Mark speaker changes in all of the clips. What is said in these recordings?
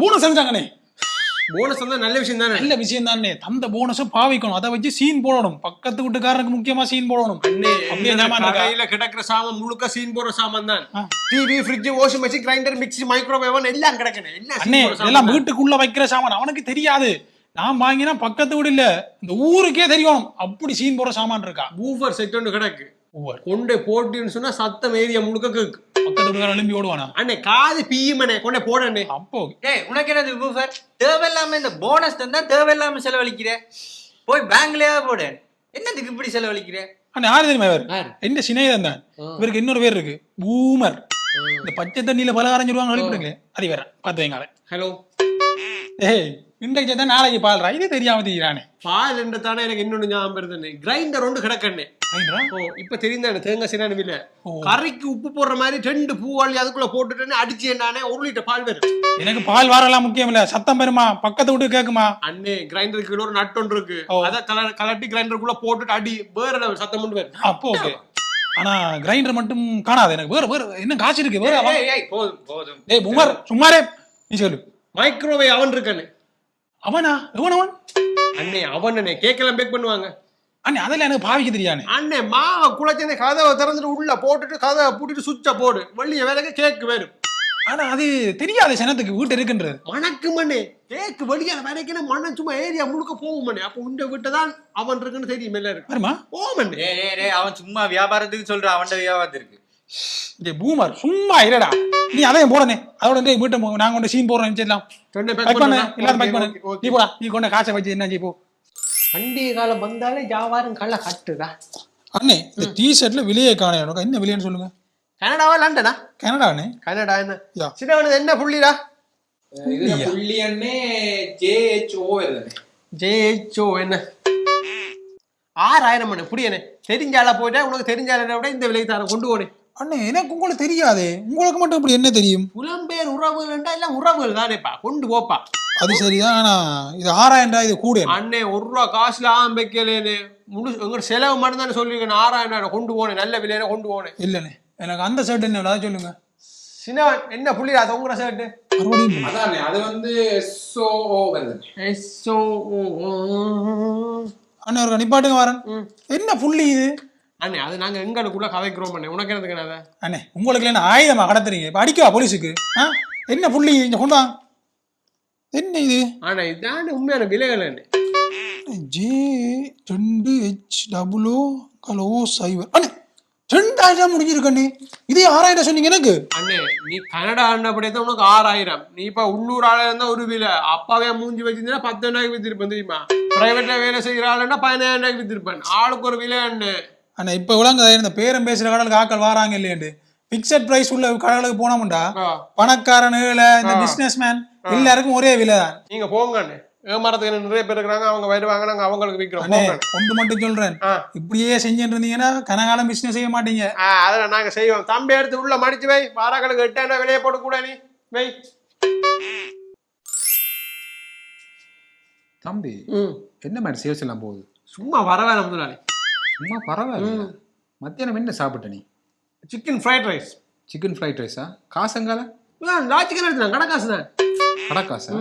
Speaker 1: Bonus செஞ்சாங்கண்ணே
Speaker 2: bonus வந்து நல்ல விஷயம் தானே
Speaker 1: நல்ல விஷயம் தானே தந்த போனஸை பாவிக்கணும் அதை வச்சு சீன் போடணும் பக்கத்து வீட்டுக்காரனுக்கு முக்கியமா சீன் போடணும்?
Speaker 2: கடையில கிடக்குற சாமான் முழுக்க சீன் போடுற சாமான் தான். TV fridge washing machine grinder mixie microwave எல்லாம் கிடக்குது எல்லாம்
Speaker 1: அண்ணே
Speaker 2: தான்.
Speaker 1: வீட்டுக்குள்ள வைக்கிற சாமான் அவனுக்கு தெரியாது நான் வாங்கினா பக்கத்து வீடு இல்ல இந்த ஊருக்கே தெரியணும் அப்படி சீன் போடுற சாமான் இருக்கா
Speaker 2: Woofer செட் ஒன்று கிடக்கு கொண்டு போட்டுன்னு சொன்னா சத்தம் ஏரியா முழுக்க கேக்கு
Speaker 1: பக்கத்து எழும்பி ஓடுவானா?
Speaker 2: அண்ணே காது பீயுமனே கொண்டே போடண்ணே.
Speaker 1: அப்போ.
Speaker 3: ஏய் உனக்கு என்னது ஊஃபர் தேவையில்லாம இந்த போனஸ் தந்தா தேவையில்லாம செலவழிக்கிற? போய் பேங்க்லயே போடு. என்னதுக்கு இப்படி செலவழிக்கிற?
Speaker 1: அண்ணே யாரு தெரியுமா இவர்? என்ன சிநேகிதன் தான். இவருக்கு இன்னொரு பேர் இருக்கு. பூமர். இந்த பச்சை தண்ணியில பல அரைஞ்சிருவாங்க அழிப்பிடுங்க அது வேற. பார்த்து வைங்க
Speaker 2: ஹலோ
Speaker 1: ஏய். இன்றைக்கு தான் நாளைக்கு பால்றா இது தெரியாம தெரியுறானே
Speaker 2: பால் என்று தானே எனக்கு இன்னொன்னு ஞாபகம் வருதுண்ணே கிரைண்டர் ஒன்று கிடக்கண்ணே ஓ இப்ப தெரிந்தானே தேங்காய் சின்ன
Speaker 1: ஓ.
Speaker 2: கறிக்கு உப்பு போடுற மாதிரி ரெண்டு பூவாளி அதுக்குள்ள போட்டுட்டேன்னு அடிச்சு என்னானே ஒரு லிட்டர் பால் வரும்
Speaker 1: எனக்கு பால் வாரெல்லாம் முக்கியம் இல்ல. சத்தம் பெருமா பக்கத்து வீட்டு கேக்குமா?
Speaker 2: அண்ணே கிரைண்டருக்கு ஒரு நட்டு ஒன்று இருக்கு. அத கல கலட்டி கிரைண்டருக்குள்ள போட்டுட்டு அடி வேற சத்தம் ஒன்று வரும்.
Speaker 1: அப்போ ஓகே. ஆனா கிரைண்டர் மட்டும் காணாது. எனக்கு வேற வேற என்ன காசு இருக்கு? வேற
Speaker 3: போதும் போதும்.
Speaker 1: டேய் சும்மாரே நீ சொல்லு.
Speaker 2: மைக்ரோவேவ் அவன் இருக்கானே
Speaker 1: அவனா? எவன் அவன்?
Speaker 2: அண்ணே அவனே கேக்கெல்லாம் பேக் பண்ணுவாங்க.
Speaker 1: அண்ணே அதெல்லாம் எனக்கு பாவிக்க தெரியானே
Speaker 2: அண்ணே மாவை குழச்சனே கதவை திறந்துட்டு உள்ள போட்டுட்டு கதவை பூட்டிட்டு சுவிட்ச போடு. வள்ளிய வேலைக்கு கேக்கு வரும்
Speaker 1: ஆனா அது தெரியாத சனத்துக்கு வீட்டு இருக்குன்றது.
Speaker 2: மணக்கு மண்ணே கேக்கு வெளியால வரைக்கும் மண்ணம் சும்மா ஏரியா முழுக்க போகும் மண்ணே அப்போ உண்ட வீட்டை தான் அவன் இருக்குன்னு தெரியும் எல்லாரும்
Speaker 1: வருமா?
Speaker 2: ஓ மண்ணே
Speaker 3: அவன் சும்மா வியாபாரத்துக்கு சொல்றான் அவன்கிட்ட வியாபாரத்துக்கு
Speaker 1: டேய் பூமர் சும்மா இல்லடா நீ அதையும் போடனே அதோட டேய் வீட்டை போ- நான் கொண்டு சீன் போடுறேன் பேக் பண்ணு எல்லாரும் பேக் பண்ணு.
Speaker 2: ஓகே.
Speaker 1: நீ போடா. நீ கொண்ட காசை வச்சு என்ன செய்ய போ.
Speaker 2: பண்டிகை காலம் வந்தாலே வியாபாரம் கள்ள கட்டுதா
Speaker 1: அண்ணே இந்த டி ஷர்ட்ல வெளியே காண எனக்கு என்ன வெளியேன்னு சொல்லுங்க.
Speaker 2: கனடாவா லண்டனா?
Speaker 1: கனடா அண்ணே
Speaker 2: கனடா என்ன. சின்னவனது என்ன புள்ளிடா?
Speaker 4: புள்ளி அண்ணே ஜேஹெச்ஓ
Speaker 2: என்ன? ஆறாயிரம் மண்ணு புரியனே தெரிஞ்ச ஆளா போயிட்டா உனக்கு தெரிஞ்ச ஆளை விட இந்த விலைக்கு தர கொண்டு போனே.
Speaker 1: அண்ணே எனக்கு உங்களுக்கு தெரியாதே. உங்களுக்கு மட்டும் இப்படி என்ன தெரியும்?
Speaker 2: புலம்பெயர் உறவுகள்ண்டா எல்லாம் உறவுகள் தானேப்பா. கொண்டு போப்பா.
Speaker 1: அது சரிதான் ஆனா இது ஆறாயிரம் இது கூட
Speaker 2: அண்ணே ஒரு ரூபா காசுல ஆம் வைக்கலேன்னு முழு உங்க செலவு மட்டும் தானே சொல்லிருக்கேன் ஆறாயிரம் ரூபாய் கொண்டு போனேன். நல்ல விலையில கொண்டு போனேன்.
Speaker 1: இல்லண்ணே. எனக்கு அந்த ஷர்ட் என்ன? அதை சொல்லுங்க.
Speaker 2: சின்னவன் என்ன புள்ளிடா தொங்குற ஷர்ட்டு
Speaker 1: மறுபடியும் போடுங்க.
Speaker 4: அதானே அது வந்து எஸ்ஓஓ வருதுண்ணே
Speaker 2: எஸ்ஓ
Speaker 1: அண்ணே ஒரு நிப்பாட்டுங்க வரேன்.
Speaker 2: ம்.
Speaker 1: என்ன புள்ளி இது?
Speaker 2: அண்ணே அது நாங்க எங்களுக்குள்ள கதைக்கிறோம் அண்ணே. உனக்கு என்னதுக்கு அதை?
Speaker 1: அண்ணே உங்களுக்கு என்ன ஆயுதமா கடத்துறீங்க இப்ப அடிக்கவா போலீஸுக்கு? ஆ? என்ன புள்ளி இங்க கொண்டு என்ன இது?
Speaker 2: ஆனா இதான உண்மையான விலைகள் அண்ணே.
Speaker 1: ஜே ரெண்டு ஹெச் டபுள் ஓ கலோ சைவர் அண்ணே ரெண்டாயிரம் முடிஞ்சிருக்கண்ணே இதே ஆறாயிரம் சொன்னீங்க எனக்கு.
Speaker 2: அண்ணே நீ கனடா ஆண்டபடியே தான் உனக்கு ஆறாயிரம். நீ இப்ப உள்ளூர் ஆளா இருந்தா ஒரு விலை. அப்பாவே மூஞ்சி வச்சிருந்தா பத்து ரூபாய்க்கு வித்திருப்பேன் தெரியுமா பிரைவேட்ல வேலை செய்யற ஆளுன்னா பதினாயிரம் ரூபாய்க்கு வித்திருப்பேன் ஆளுக்கு ஒரு விலை அண்ணே.
Speaker 1: அண்ணா இப்ப விளங்க இந்த பேரம் பேசுற கடலுக்கு ஆக்கள் வராங்க இல்லையாண்டு. பிக்சட் பிரைஸ் உள்ள கடலுக்கு போனோம்டா
Speaker 2: ஆ,
Speaker 1: பணக்காரனுல இந்த பிசினஸ் மேன் எல்லாருக்கும் ஒரே விலை தான்.
Speaker 2: நீங்க போங்க அண்ணே. ஏமாறதுக்கு நிறைய பேர் இருக்கிறாங்க அவங்க வருவாங்க நாங்க அவங்களுக்கு விற்கிறோம்.
Speaker 1: ஒன்று மட்டும் சொல்றேன். இப்படியே செஞ்சுட்டு இருந்தீங்கன்னா கனகாலம் பிசினஸ் செய்ய மாட்டீங்க.
Speaker 2: அதெல்லாம் நாங்க செய்வோம். தம்பி எடுத்து உள்ள மடிச்சு வை. வாராக்களுக்கு எட்டாயிரம் விலையை போட்டு கூட நீ. வை.
Speaker 4: தம்பி என்ன மாதிரி சேல்ஸ் எல்லாம் போகுது?
Speaker 2: சும்மா வரவேல முதலாளி.
Speaker 4: சும்மா பரவாயில்ல. மத்தியானம் என்ன சாப்பிட்ட நீ?
Speaker 2: Chicken fried rice
Speaker 4: chicken fried ரைஸா காசங்கால?
Speaker 2: லாச்சிக்கன் எடுத்துலாம் கடைக்காசு தான்.
Speaker 4: கடக்காசா?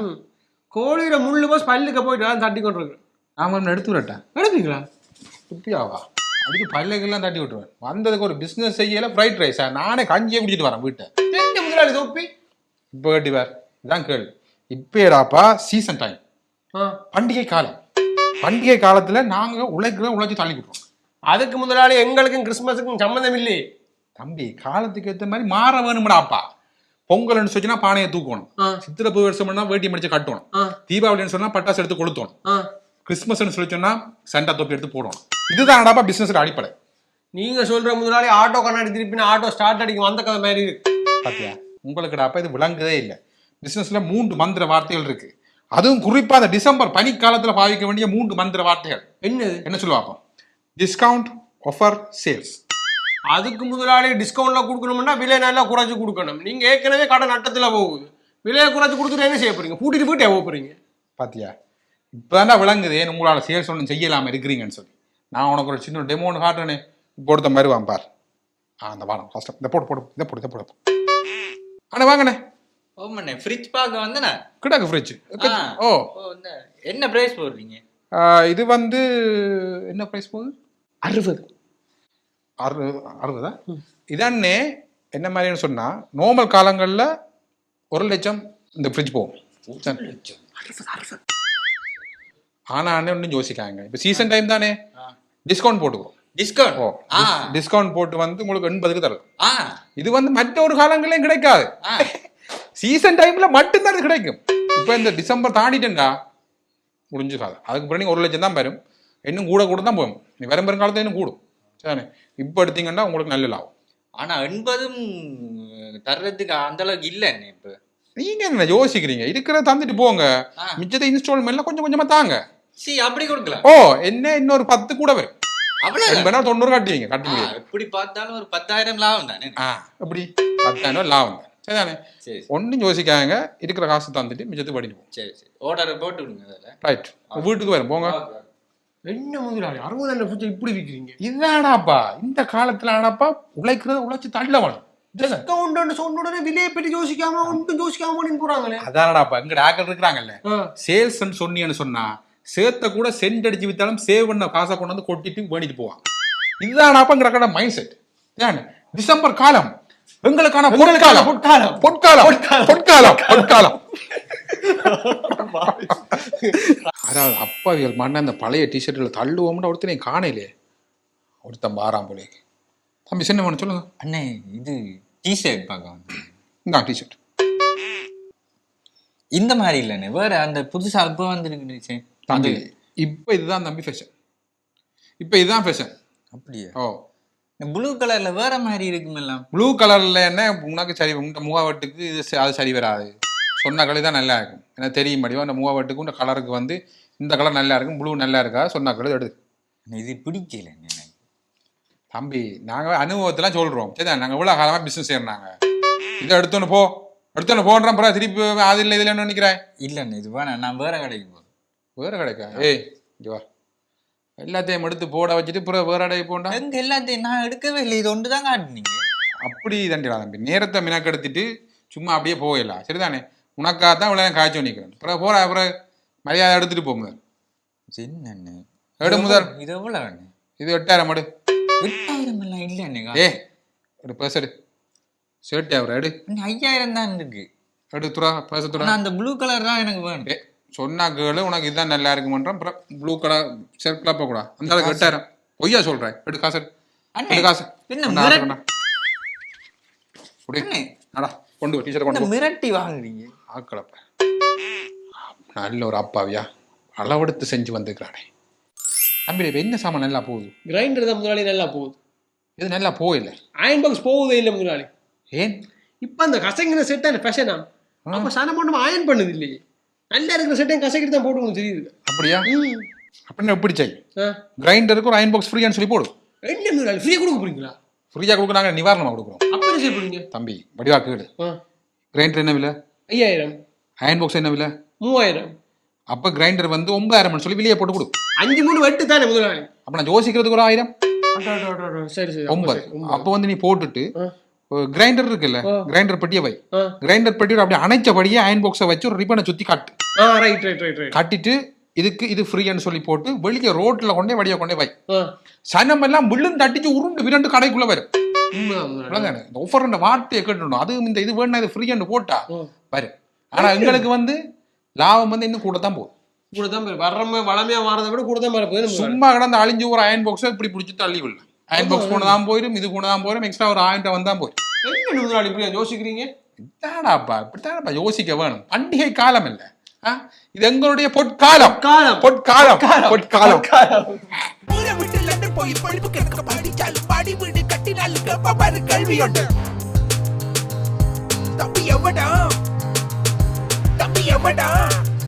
Speaker 2: கோழியில முள்ளு போஸ் பல்லுக்கு போயிட்டு அதான் தட்டி கொண்டு இருக்கு
Speaker 4: ஒன்று எடுத்து விடட்டா?
Speaker 2: எடுப்பீங்களா?
Speaker 4: துப்பியாவா அடிச்சு பல்லுக்கெல்லாம் தட்டி விட்டுருவேன் வந்ததுக்கு ஒரு பிஸ்னஸ் செய்யல ஃப்ரைட் ரைஸா நானே கஞ்சியே குடிச்சிட்டு வரேன் வீட்டை.
Speaker 2: முதலாளி தொப்பி?
Speaker 4: இப்போ கட்டி வேற இதான் கேள்வி. இப்பேடாப்பா சீசன் டைம்
Speaker 2: ஆ.
Speaker 4: பண்டிகை காலம். பண்டிகை காலத்துல நாங்க உழைக்கிறோம் உழைச்சி தள்ளி விட்டுறோம்
Speaker 2: அதுக்கு முதலாளி எங்களுக்கும் கிறிஸ்மஸுக்கும் சம்மந்தம் இல்லையே
Speaker 4: தம்பி காலத்துக்கு ஏத்த மாதிரி மாற வேணும்டாப்பா பொங்கல்னு சொன்னா பானையை தூக்கணும். சித்திரை புது வருஷம்னா வேட்டி மடிச்சு கட்டணும். தீபாவளின்னு சொன்னா பட்டாசு எடுத்து கொளுத்தணும். கிறிஸ்மஸ்னு சொல்லி சொன்னா சண்டா தொப்பி எடுத்து போடணும். இதுதான்டாப்பா பிசினஸ் அடிப்படை.
Speaker 2: நீங்க சொல்ற முதலாளி ஆட்டோ கண்ணாடி திருப்பினா ஆட்டோ ஸ்டார்ட் அடிக்கும் அந்த கதை மாதிரி இருக்கு.
Speaker 4: பாத்தியா? உங்களுக்குடாப்பா இது விளங்குதே இல்லை. பிசினஸ்ல மூன்று மந்திர வார்த்தைகள் இருக்கு. அதுவும் குறிப்பா அந்த டிசம்பர் பனிக்காலத்துல பாவிக்க வேண்டிய மூன்று மந்திர வார்த்தைகள்.
Speaker 2: என்னது?
Speaker 4: என்ன சொல்லுவாப்போ டிஸ்கவுண்ட் ஆஃபர் சேல்ஸ்
Speaker 2: அதுக்கு முதலாளி டிஸ்கவுண்ட்ல கொடுக்கணும்னா விலை நல்லா குறைச்சு கொடுக்கணும். நீங்க ஏற்கனவே கடை நட்டத்துல போகுது. விலையை குறைச்சு கொடுத்துட்டு என்ன செய்ய போறீங்க? பூட்டிட்டு போயிட்டு எவ்வளோ போறீங்க?
Speaker 4: பாத்தியா? இப்பதான் விளங்குது. ஏன் உங்களால சேல்ஸ் ஒன்றும் செய்யலாம இருக்கிறீங்கன்னு சொல்லி. நான் உனக்கு ஒரு சின்ன டெமோ ஒன்று காட்டுறேனே. ஒருத்த மாதிரி வாங்க பார். ஆ அந்த வாரம் ஃபர்ஸ்ட் இந்த போடு போடு இதை போடு இதை போடு. ஆனா வாங்கண்ணே.
Speaker 3: ஓமண்ணே ஃப்ரிட்ஜ் பார்க்க வந்தேனா?
Speaker 4: கிடக்கு ஃப்ரிட்ஜ். ஓ.
Speaker 3: ஓ இந்த என்ன பிரைஸ் போடுறீங்க?
Speaker 4: இது வந்து என்ன ப்ரைஸ் போகுது?
Speaker 2: அறுபது.
Speaker 4: அறு அறுபதா? இதன்னே என்ன மாதிரின்னு சொன்னா நார்மல் காலங்கள்ல ஒரு லட்சம் இந்த ஃப்ரிட்ஜ் போகும். ஆனா அண்ணே ஒன்றும் யோசிக்காங்க இப்போ சீசன் டைம் தானே. டிஸ்கவுண்ட் போட்டுக்குவோம்
Speaker 3: டிஸ்கவுண்ட்
Speaker 4: ஓ
Speaker 3: ஆ.
Speaker 4: டிஸ்கவுண்ட் போட்டு வந்து உங்களுக்கு எண்பதுக்கு தரும்
Speaker 3: ஆ.
Speaker 4: இது வந்து மற்ற ஒரு காலங்களையும் கிடைக்காது. சீசன் டைம்ல மட்டும்தான் கிடைக்கும். இப்போ இந்த டிசம்பர் தாண்டிட்டேன்டா முடிஞ்சு காலம் அதுக்கு பிறகு ஒரு லட்சம் தான் வரும். இன்னும் கூட கூட தான் போகும். நீ வரும் பெருங்காலத்துல இன்னும் கூடும். சரிண்ணே இப்போ எடுத்தீங்கன்னா உங்களுக்கு நல்ல லாபம்.
Speaker 3: ஆனா எண்பதும் தர்றதுக்கு அந்த அளவுக்கு இல்லைண்ணே இப்ப.
Speaker 4: நீங்க என்ன யோசிக்கிறீங்க? இருக்கிறத தந்துட்டு போங்க. மிச்சத்தை இன்ஸ்டால்மெண்ட்ல கொஞ்சம் கொஞ்சமா தாங்க.
Speaker 3: சி அப்படி கொடுக்கலாம்.
Speaker 4: ஓ என்ன இன்னொரு பத்து கூட வரும்.
Speaker 3: அவ்வளவு
Speaker 4: தொண்ணூறு கட்டுவீங்க கட்ட முடியாது.
Speaker 3: எப்படி பார்த்தாலும் ஒரு பத்தாயிரம் லாபம் தானே?
Speaker 4: ஆ எப்படி? பத்தாயிரம் லாபம் தான். சரிதானே?
Speaker 3: சரி
Speaker 4: ஒன்றும் யோசிக்காங்க இருக்கிற காசு தந்துட்டு மிச்சத்தை போங்க
Speaker 3: சரி சரி. ஆர்டர் போட்டு விடுங்க
Speaker 4: ரைட் வீட்டுக்கு வரும். போங்க.
Speaker 2: என்ன முதலாளி அறுபதாயிரம் ஃப்ரிட்ஜ் இப்படி விற்கிறீங்க.
Speaker 4: இதாடாப்பா இந்த காலத்துல ஆனாப்பா உழைக்கிறத உழைச்சு தள்ள வேணும்
Speaker 2: டிஸ்கவுண்ட் சொன்ன உடனே விலையை பற்றி யோசிக்காம ஒன்றும் யோசிக்காம போறாங்களே.
Speaker 4: அதானடாப்பா இங்க ஆக்கள் இருக்கிறாங்கல்ல. சேல்ஸ் சொன்னீங்கன்னு சொன்னா சேர்த்த கூட சென்ட் அடிச்சு வித்தாலும் சேவ் பண்ண காசை கொண்டு வந்து கொட்டிட்டு வேணிட்டு போவான். இதுதானாப்பா இங்க கடை மைண்ட் செட் ஏன்? டிசம்பர் காலம். எங்களுக்கான பொற்காலம்.
Speaker 2: பொற்காலம்.
Speaker 4: பொற்காலம். பொற்காலம். பொற்காலம். அதாவது அப்பாவிகள் மண்ண அந்த பழைய டிஷர்ட்ல தள்ளுவோம்னு ஒருத்தனையும் காணையிலே ஒருத்தன் பாராம் போலே தம்பி சின்ன பண்ண சொல்லுங்க.
Speaker 3: அண்ணே இது டிஷர்ட் பார்க்க.
Speaker 4: இந்த டிஷர்ட்
Speaker 3: இந்த மாதிரி இல்லைண்ணே வேற அந்த புதுசா இப்போ வந்துருக்கு
Speaker 4: தம்பி இப்போ இதுதான் தம்பி ஃபேஷன் இப்போ இதுதான் ஃபேஷன்
Speaker 3: அப்படியா?
Speaker 4: ஓ.
Speaker 3: ப்ளூ கலர்ல வேற மாதிரி இருக்கும் எல்லாம்
Speaker 4: ப்ளூ கலர்ல என்ன உனக்கு சரி உங்க முகவட்டுக்கு இது அது சரி வராது. சொன்ன கலர் தான் நல்லா இருக்கும். எனக்கு தெரியும் முடியும் அந்த முகவட்டுக்கும் இந்த கலருக்கு வந்து இந்த கலர் நல்லா இருக்கும் ப்ளூ நல்லா இருக்கா? சொன்ன கலர் எடு
Speaker 3: இது பிடிக்கல
Speaker 4: தம்பி நாங்கள் அனுபவத்தெல்லாம் சொல்கிறோம் சரி நாங்கள் இவ்வளோ காலமாக பிஸ்னஸ் செய்யறாங்க இதை எடுத்தோன்னு போ. எடுத்தோன்னு போன்றேன் அப்புறம் திருப்பி அது இல்லை இதில் என்ன நினைக்கிறேன்
Speaker 3: இல்லைண்ணே இது வேணாம். நான் வேற கடைக்கு போறேன்.
Speaker 4: வேற கிடைக்கா? ஏய் இங்க வா. எல்லாத்தையும் எடுத்து போட வச்சுட்டு அப்புறம் வேற கடைக்கு போண்டா?
Speaker 3: எங்க எல்லாத்தையும் நான் எடுக்கவே இல்லை. இது ஒன்று தான் காட்டுனீங்க.
Speaker 4: அப்படி தண்டிடா தம்பி. நேரத்தை மினக்கெடுத்துட்டு சும்மா அப்படியே போயிடலாம். சரிதானே? உனக்காக தான் இவ்வளோ காய்ச்சி நிற்கிறேன் அப்புறம் போற அப்புறம் மரியாதை எடுத்துட்டு போ முதல்
Speaker 3: என்னண்ணே
Speaker 4: எடு முதல்.
Speaker 3: இது எவ்வளோ அண்ணே
Speaker 4: இது எட்டாயிரம் எடு.
Speaker 3: எட்டாயிரம் எல்லாம் இல்லைண்ணே
Speaker 4: ஏ ஒரு பேச எடு. ஷர்ட் ஆகுற எடு.
Speaker 3: அண்ணே, ஐயாயிரம் தான் இருக்கு.
Speaker 4: எடு துறா பேச துறா
Speaker 3: அந்த ப்ளூ கலர் தான் எனக்கு வேணும்.
Speaker 4: ஏ சொன்னா கேளு உனக்கு இதுதான் நல்லா இருக்குமன்றான். அப்புறம் ப்ளூ கலர் ஷர்ட்லாம் போகக்கூடாது. அந்த அளவுக்கு எட்டாயிரம் பொய்யா சொல்கிறேன் எடு காசு எடு.
Speaker 3: அண்ணே,
Speaker 4: காசு.
Speaker 3: என்ன
Speaker 4: கொண்டா. குடி.
Speaker 3: அண்ணே,
Speaker 4: டீச்சர் கொண்டு
Speaker 3: என்ன. மிரட்டி வாங்குறீங்க.
Speaker 4: ஆக்களப்ப நல்ல ஒரு அப்பாவியா? அளவெடுத்து செஞ்சு வந்திருக்கிறானே. தம்பி இப்ப என்ன சாமான் நல்லா போகுது?
Speaker 2: கிரைண்டர் தான் முதலாளி நல்லா போகுது.
Speaker 4: இது நல்லா போயில்லை
Speaker 2: அயன் பாக்ஸ் போகுதே இல்லை முதலாளி.
Speaker 4: ஏன்?
Speaker 2: இப்ப அந்த கசங்கிற செட்டான ஃபேஷனா அப்ப சனம் ஒன்றும் அயன் பண்ணது இல்லையே. நல்லா இருக்கிற செட்டையும் கசக்கிட்டு தான் போட்டு தெரியுது.
Speaker 4: அப்படியா? அப்படின்னு எப்படி செய். கிரைண்டருக்கு ஒரு அயன் பாக்ஸ் ஃப்ரீயான்னு சொல்லி போடு.
Speaker 2: என்ன முதலாளி? ஃப்ரீயா கொடுக்க போறீங்களா?
Speaker 4: ஃப்ரீயாக கொடுக்க நாங்கள் நிவாரணமாக கொடுக்குறோம்.
Speaker 2: அப்ப என்ன செய்ய போறீங்க?
Speaker 4: தம்பி வடிவா கேடு
Speaker 2: ஆ,
Speaker 4: கிரைண்டர் என்ன விலை?
Speaker 2: ஐயாயிரம்.
Speaker 4: அயன் பாக்ஸ் என்ன விலை?
Speaker 2: மூவாயிரம்.
Speaker 4: அப்போ கிரைண்டர் வந்து ஒன்பதாயிரம் சொல்லி வெளியே போட்டு கொடு.
Speaker 2: அஞ்சு மூணு வெட்டு தானே முதலாளி?
Speaker 4: அப்போ நான் யோசிக்கிறதுக்கு ஒரு ஆயிரம்.
Speaker 2: சரி சரி
Speaker 4: ஒன்பது. அப்போ வந்து நீ போட்டுட்டு. கிரைண்டர் இருக்குல்ல. கிரைண்டர் பெட்டியை வை. கிரைண்டர் பெட்டியோட அப்படியே அணைச்சபடியே அயன் பாக்ஸை வச்சு ஒரு ரிப்பனை சுற்றி காட்டு.
Speaker 2: ரைட் ரைட் ரைட் ரைட்
Speaker 4: கட்டிட்டு இதுக்கு இது ஃப்ரீன்னு சொல்லி போட்டு வெளியே ரோட்ல கொண்டே வடிய கொண்டே வை. சனம் எல்லாம் விழுந்து அடிச்சு உருண்டு விரண்டு கடைக்குள்ள வரும். ஆஃபர் வார்த்தையை கேட்டுணும் அதுவும் இந்த இது வேணும் இது ஃப்ரீன்னு போட்டா
Speaker 2: ஆ.
Speaker 4: வரும். ஆனா எங்களுக்கு வந்து லாபம் வந்து இன்னும் கூட தான் போகும்
Speaker 2: கூட தான் வரும். வர்றம வளமையா மாறதை விட கூட தான் போகுது நம்ம
Speaker 4: சும்மா கிடந்து அழிஞ்சு ஒரு அயன் பாக்ஸை இப்படி பிடிச்சி தள்ளி விடலாம். அயன் பாக்ஸ் போன தான் போயிடும் இது போன தான் போயிடும் எக்ஸ்ட்ரா ஒரு ஆயிரம் வந்தா போயிடும்
Speaker 2: என்ன முதலாளி இப்படி யோசிக்கிறீங்க?
Speaker 4: இதாடாப்பா இப்படித்தானப்பா யோசிக்க வேணும். பண்டிகை காலம் இல்ல? இது எங்களுடைய பொற்காலம்.
Speaker 2: காலம்
Speaker 4: பொற்காலம். பொற்காலம்.
Speaker 5: ஊரை விட்டு லண்டன் போய் படிப்பு கிடக்க படிச்சாலும் பாடி வீடு கட்டினாலும் கேப்ப பாரு கல்வியோட தம்பி எவடா தம்பி எவடா